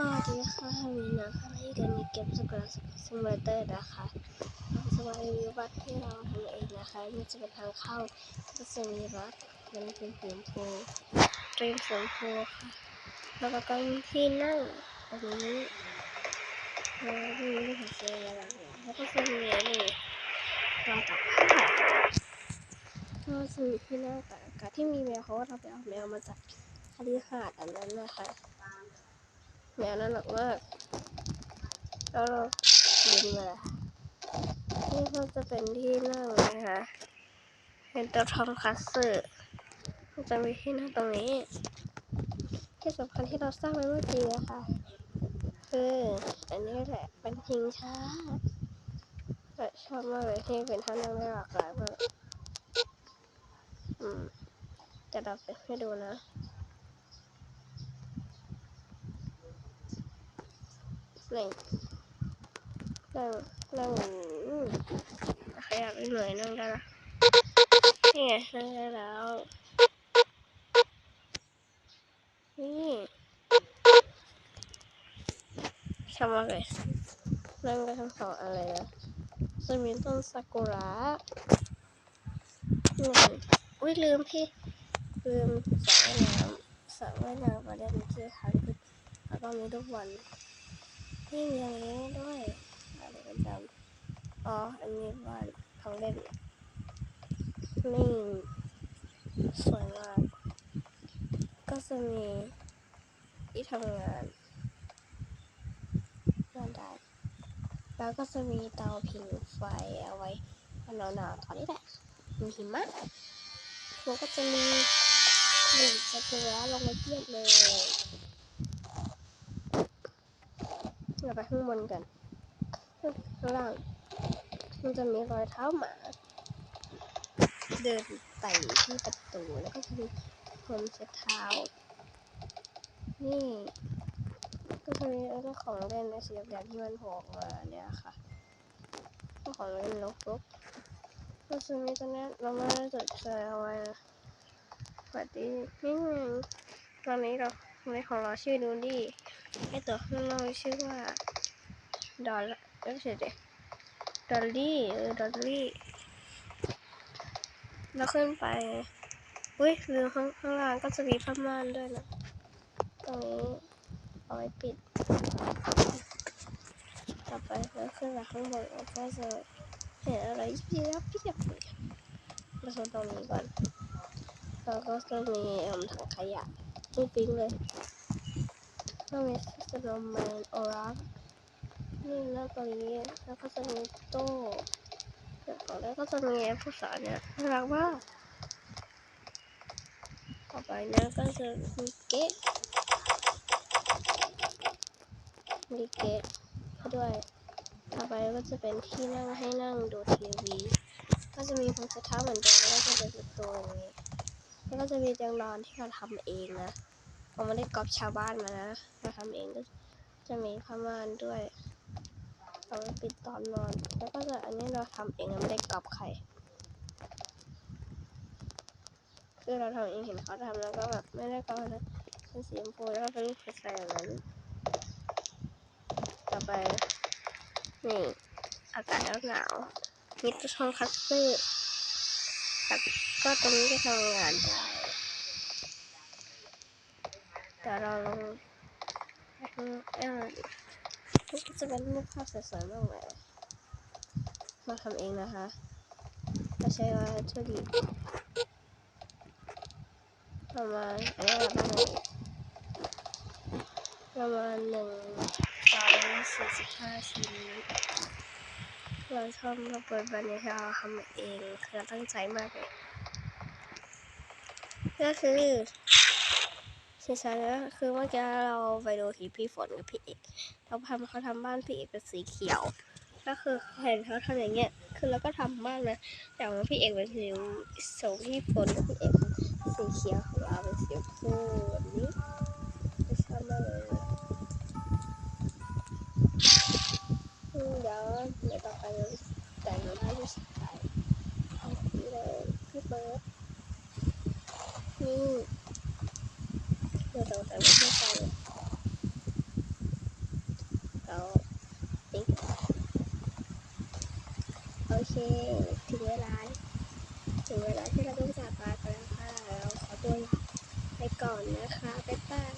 วัสดีค่ะวันนี้นะคะที่เดือนนี้เก็บสกุลซิมูเลเตอร์นะคะเราจะมารีวิวบัตรที่เราทำเองนะคะมันจะเป็นทางเข้าก็จะมีบัตมันเป็นสีชมพูตรีมสีชมพูค่ะแล้วก็มีที่นั่งตรงนี้แล้วก็มีที่หัวเสียอะไรแบบนี้แล้วก็จะมีนี่ราวตักผ้าก็จะมีที่นั่งตากอากาศที่มีแมวเพราะว่าเราไปเอาแมวมาจากคฤหาสน์อันนั้นนะคะ แมวน่ารักมากแล้วเราดึงมานี่ก็จะเป็นที่นั่งนะคะเป็นตัวทอมคัสเซอร์จะมีที่นั่งตรงนี้ ที่สำคัญที่เราสร้างไว้เมื่อกี้นะคะคืออันนี้แหละเป็นพิงช้าชอบมากเลยที่เป็นท่านั่งได้หลากหลายมากอืมจะดับให้ดูนะ นั่งนั่งนั่งขยับไปหนื่อยนั่งได้ละนี่ไงนั่งได้แล้วนี่ชอบมากเลยนั่งได้ทั้งสองอะไรนะจะมีต้นซากุระนี่อุ้ยลืมพี่ลืมสระว่ายน้ำสระว่ายน้ำประเด็นที่ค้างคือแล้วก็มีทุกวัน นี่มีอย่างนี้ด้วยอะไรกันจำอ๋อ อันนี้บ้านของเล่นนี่สวยมาก ก็จะมีที่ทำงานนอนได้แล้วก็จะมีเตาผิงไฟเอาไว้หนาวหนาวๆตอนนี้แหละมีหิมะแล้วก็จะมีหนึ่งสกุระลงมาเทียบเลย เรา ไปข้างบนกันข้างล่าง มันจะมีรอยเท้าหมา เดินไต่ที่ประตูแล้วก็จะมีพรมเช็ดเท้า นี่ ก็จะมีเรื่องของเล่นในสีแดงที่มันโผล่อกมาเนี่ยค่ะก็ของเล่นนกลุกก็จะมีตัวเนี้เราไม่ได้จดแชร์เอาไว้นะสวัสดีนี่ไงตอนนี้เราในของเราชื่อนูดี้ ไอตัวข้างนอกชื่อว่าดอลไม่ใช่เด็ดอลลี่เออดอลลี่แล้วขึ้นไปอุ้ยลืมข้างข้างล่างก็จะมีผ้าม่านด้วยนะตรงนี้เอาไว้ปิด ต่อไปแล้วขึ้นมาข้างบนเราก็จะเห็นอะไรยิบยับยิบยับเลยมาโซนตรงนี้ก่อนแล้วก็จะมีอ่มถังขยะปิ๊งปิ๊งเลย ก็มีสโนว์แมนโอรักนี่แล้วตรงนี้แล้วก็จะมีโต้แล้วก็จะมีผู้สอนเนี่ยน่ารักมากต่อไปเนี่ยก็จะมีเก๊มีเก๊ะให้ด้วย ต่อไปก็จะเป็นที่นั่งให้นั่งดูทีวี ก็จะมีพรมเช็ดเท้าเหมือนเดิมแล้วก็จะเป็นตูอย่างนี้แล้วก็จะมีเตียงนอนที่เราทำเองนะ ผมไม่ได้ก๊อปชาวบ้านมานะเราทำเองก็จะมีผ้าม่านด้วยเอาไว้ปิดตอนนอน แล้วก็จะอันนี้เราทำเองไม่ได้ก๊อปใครคือเราทำเองเห็นเขาทำแล้วก็แบบไม่ได้ก๊อปนะเป็นสีชมพูแล้วก็เป็นรูปใจอย่างนั้นต่อไปนี่อากาศหนาวมีตัวทองคัสเตอร์แล้วก็ตรงนี้ก็ทำงานได้ แต่เราลงไปข้างเออนี่ก็จะเป็นรูปภาพสวยๆมากเลยเราทำเองนะคะเราใช้วัตถุดิบประมาณอันนี้เรประมาณประมาณหนึ่งร้อยสี่สิบห้าชิ้นเราชอบระเบิดบันนี้ที่เราทำเองคือเราตั้งใจมากเลยก็คือ ใช่ใช่ก็คือเมื่อกี้เราไปดูทีพี่ฝนกับพี่เอกเราทำเขาทำบ้านพี่เอกเป็นสีเขียว ก็คือเห็นเขาทำอย่างเงี้ย คือเราก็ทำบ้านนะแต่ว่าพี่เอกเป็นสีส่งพี่ฝนกับพี่เอกเป็นสีเขียวของเราเป็นสีชมพูแบบนี้ไม่ชอบมากเลยอืมเดี๋ยวเดี๋ยวต่อไปเราแต่งหน้าผู้ชายเอาสีเลยพี่เบิร์ดนี่ เดี๋ยวเราแต่งไม่ใช่ อเค ถึงเวลา ถึงเวลาที่เราต้องจากลากันแล้วค่ะ เราขอตัวไปก่อนนะคะ บ๊ายบาย